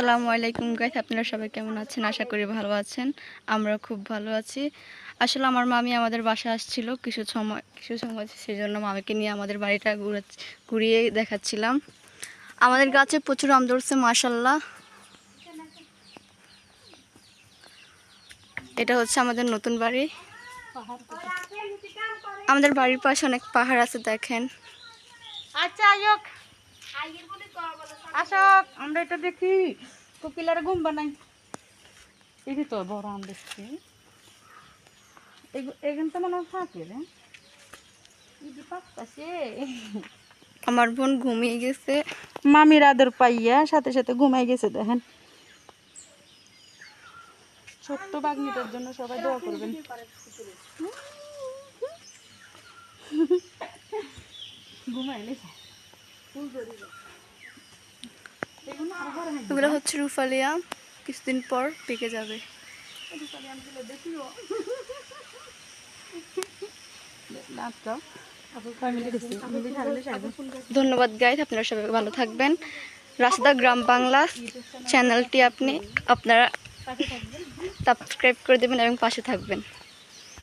আসসালামু আলাইকুম গাইস আপনারা সবাই কেমন আছেন? আশা করি ভালো আছেন। আমরা খুব ভালো আছি। আসলে আমার মামি আমাদের বাসা আসছিল কিছু সময় কিছু সময় সেই জন্য মামিকে নিয়ে আমাদের বাড়িটা ঘুরে ঘুরিয়ে দেখাচ্ছিলাম। আমাদের গাছে প্রচুর আম ধরছে মাশাল্লাহ এটা হচ্ছে আমাদের নতুন বাড়ি। আমাদের বাড়ির পাশে অনেক পাহাড় আছে, দেখেন। আচ্ছা আয়ক আমরা এটা দেখি। কোকিলার ঘুম বানাই। যে তো বড় আম দেখছি। এখান তো মনে হয় থাকে রে। আমার বোন ঘুমিয়ে গেছে। মামির আদর পাইয়া সাথে সাথে ঘুমাই গেছে দেখেন। ছোট্ট বাগনিটার জন্য সবাই দোয়া করবেন। ঘুমাই লেছে এগুলো হচ্ছে রুফালিয়া, কিছুদিন পর পেকে যাবে। ধন্যবাদ গাইড আপনারা সবাই ভালো থাকবেন। রাস্তা গ্রাম বাংলা চ্যানেলটি আপনি, আপনারা সাবস্ক্রাইব করে দেবেন এবং পাশে থাকবেন।